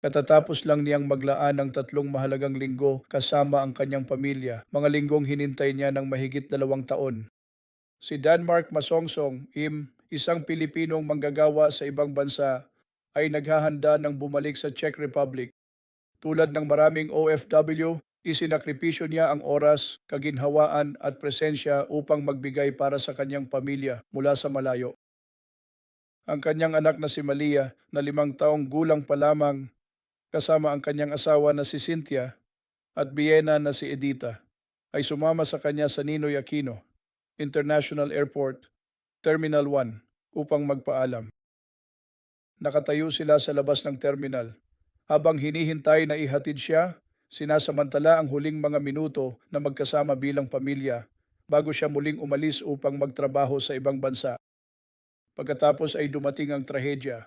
Katatapos lang niyang maglaan ng tatlong mahalagang linggo kasama ang kanyang pamilya, mga linggong hinintay niya ng mahigit dalawang taon. Si Denmark Masongsong Im, isang Pilipinong manggagawa sa ibang bansa, ay naghahanda ng bumalik sa Czech Republic. Tulad ng maraming OFW, isinakripisyo niya ang oras, kaginhawaan at presensya upang magbigay para sa kanyang pamilya mula sa malayo. Ang kanyang anak na si Malia, na limang taong gulang pa lamang, kasama ang kanyang asawa na si Cynthia at biyena na si Edita, ay sumama sa kanya sa Ninoy Aquino International Airport, Terminal 1 upang magpaalam. Nakatayo sila sa labas ng terminal. Habang hinihintay na ihatid siya, sinasamantala ang huling mga minuto na magkasama bilang pamilya bago siya muling umalis upang magtrabaho sa ibang bansa. Pagkatapos ay dumating ang trahedya.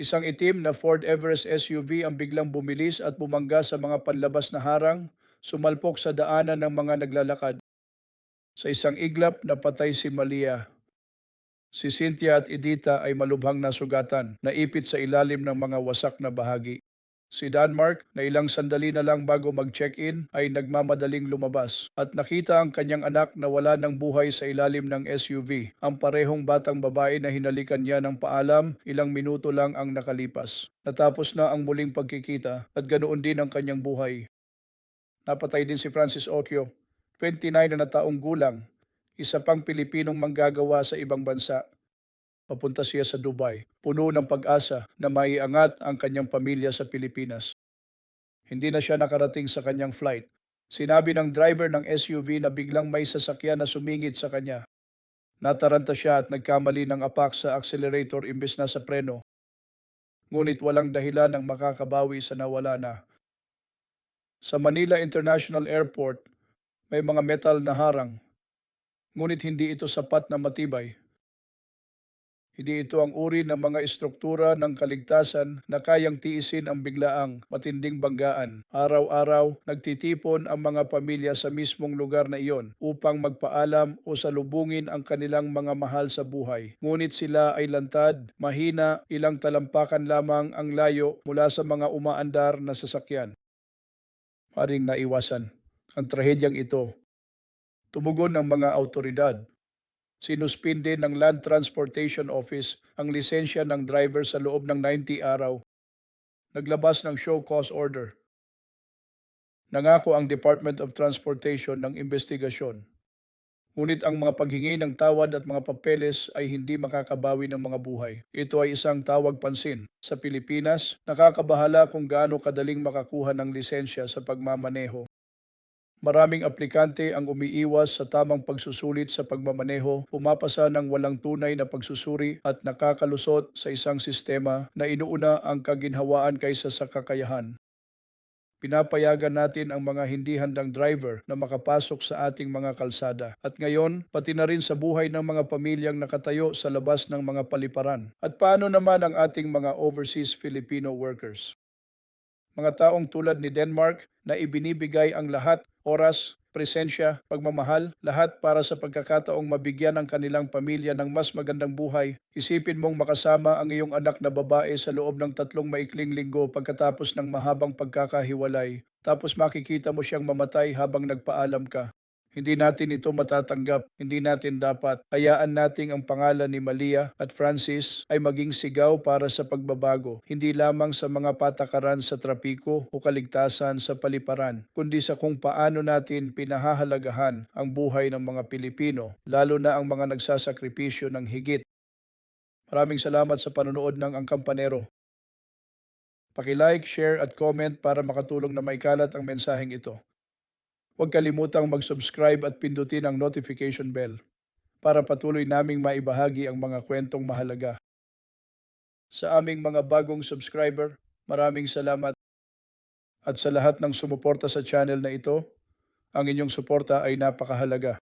Isang itim na Ford Everest SUV ang biglang bumilis at bumangga sa mga panlabas na harang, sumalpok sa daanan ng mga naglalakad. Sa isang iglap, napatay si Malia. Si Cynthia at Edita ay malubhang nasugatan, naipit sa ilalim ng mga wasak na bahagi. Si Denmark, na ilang sandali na lang bago mag-check-in, ay nagmamadaling lumabas at nakita ang kanyang anak na wala ng buhay sa ilalim ng SUV. Ang parehong batang babae na hinalikan niya ng paalam, ilang minuto lang ang nakalipas. Natapos na ang muling pagkikita at ganoon din ang kanyang buhay. Napatay din si Francis Occhio, 29 na taong gulang, isa pang Pilipinong manggagawa sa ibang bansa. Papunta siya sa Dubai, puno ng pag-asa na maiangat ang kanyang pamilya sa Pilipinas. Hindi na siya nakarating sa kanyang flight. Sinabi ng driver ng SUV na biglang may sasakyan na sumingit sa kanya. Nataranta siya at nagkamali ng apak sa accelerator imbes na sa preno. Ngunit walang dahilan ng makakabawi sa nawala na. Sa Manila International Airport, may mga metal na harang. Ngunit hindi ito sapat na matibay. Hindi ito ang uri ng mga istruktura ng kaligtasan na kayang tiisin ang biglaang matinding banggaan. Araw-araw, nagtitipon ang mga pamilya sa mismong lugar na iyon upang magpaalam o salubungin ang kanilang mga mahal sa buhay. Ngunit sila ay lantad, mahina, ilang talampakan lamang ang layo mula sa mga umaandar na sasakyan. Maring naiwasan ang trahedyang ito. Tumugon ng mga autoridad sinuspinde ng Land Transportation Office ang lisensya ng driver sa loob ng 90 araw. Naglabas ng show cause order. Nangako ang Department of Transportation ng investigasyon. Ngunit ang mga paghingi ng tawad at mga papeles ay hindi makakabawi ng mga buhay. Ito ay isang tawag pansin. Sa Pilipinas, nakakabahala kung gaano kadaling makakuha ng lisensya sa pagmamaneho. Maraming aplikante ang umiiwas sa tamang pagsusulit sa pagmamaneho, pumapasa ng walang tunay na pagsusuri at nakakalusot sa isang sistema na inuuna ang kaginhawaan kaysa sa kakayahan. Pinapayagan natin ang mga hindi handang driver na makapasok sa ating mga kalsada. At ngayon, pati na rin sa buhay ng mga pamilyang nakatayo sa labas ng mga paliparan. At paano naman ang ating mga overseas Filipino workers? Mga taong tulad ni Denmark na ibinibigay ang lahat oras, presensya, pagmamahal, lahat para sa pagkakataong mabigyan ang kanilang pamilya ng mas magandang buhay. Isipin mong makasama ang iyong anak na babae sa loob ng tatlong maikling linggo pagkatapos ng mahabang pagkakahiwalay. Tapos makikita mo siyang mamatay habang nagpaalam ka. Hindi natin ito matatanggap, hindi natin dapat. Hayaan nating ang pangalan ni Malia at Francis ay maging sigaw para sa pagbabago, hindi lamang sa mga patakaran sa trapiko o kaligtasan sa paliparan, kundi sa kung paano natin pinahahalagahan ang buhay ng mga Pilipino, lalo na ang mga nagsasakripisyo ng higit. Maraming salamat sa panonood ng Ang Kampanero. Pakilike, share at comment para makatulong na maikalat ang mensaheng ito. Huwag kalimutang mag-subscribe at pindutin ang notification bell para patuloy naming maibahagi ang mga kwentong mahalaga. Sa aming mga bagong subscriber, maraming salamat. At sa lahat ng sumuporta sa channel na ito, ang inyong suporta ay napakahalaga.